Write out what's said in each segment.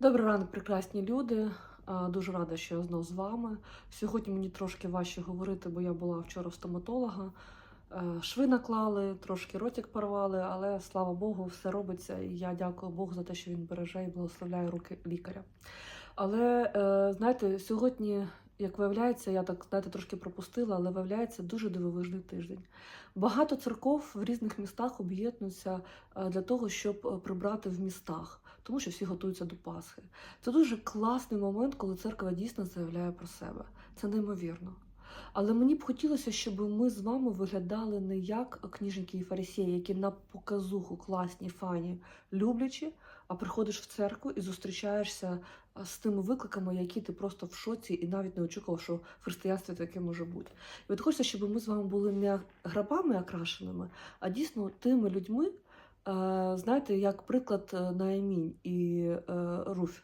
Добрий ранок, прекрасні люди. Дуже рада, що я знов з вами. Сьогодні мені трошки важче говорити, бо я була вчора в стоматолога. Е, Шви наклали, трошки ротик порвали, але слава Богу, все робиться. І я дякую Богу за те, що він береже і благословляє руки лікаря. Але е, знаєте, сьогодні, як виявляється, я так знаєте, трошки пропустила, але виявляється дуже дивовижний тиждень. Багато церков в різних містах об'єднуються е, для того, щоб прибрати в містах, тому що всі готуються до Пасхи. Це дуже класний момент, коли церква дійсно заявляє про себе. Це неймовірно. Але мені б хотілося, щоб ми з вами виглядали не як книжники і фарисеї, які на показуху класні, фані, люблячі, а приходиш в церкву і зустрічаєшся з тими викликами, які ти просто в шоці і навіть не очікував, що в християнстві таке може бути. І от хочеться, щоб ми з вами були не грабами окрашеними, а дійсно тими людьми, знаєте, як приклад е, Наамінь і е, Руф,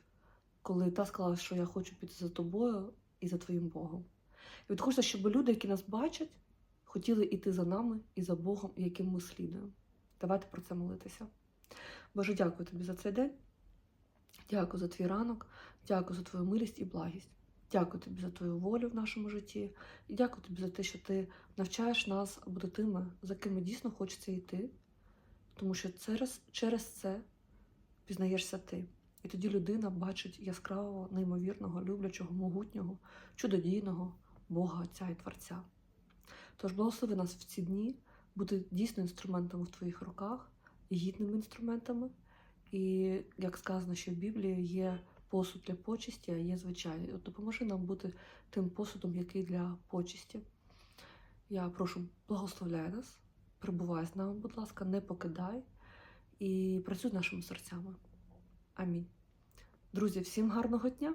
коли та сказала, що я хочу піти за тобою і за твоїм Богом. І от хочеться, щоб люди, які нас бачать, хотіли йти за нами і за Богом, яким ми слідуємо. Давайте про це молитися. Боже, дякую тобі за цей день. Дякую за твій ранок, дякую за твою милість і благість. Дякую тобі за твою волю в нашому житті. І дякую тобі за те, що ти навчаєш нас бути тими, за ким дійсно хочеться йти, тому що через, через це пізнаєшся ти. І тоді людина бачить яскравого, неймовірного, люблячого, могутнього, чудодійного Бога Отця і Творця. Тож благослови нас в ці дні бути дійсно інструментами в твоїх руках, гідними інструментами. І як сказано, що в Біблії є посуд для почесті, а є звичайний. От допоможи нам бути тим посудом, який для почесті. Я прошу, благословляй нас, прибувай з нами, будь ласка, не покидай і працюй з нашими серцями. Амінь. Друзі, всім гарного дня!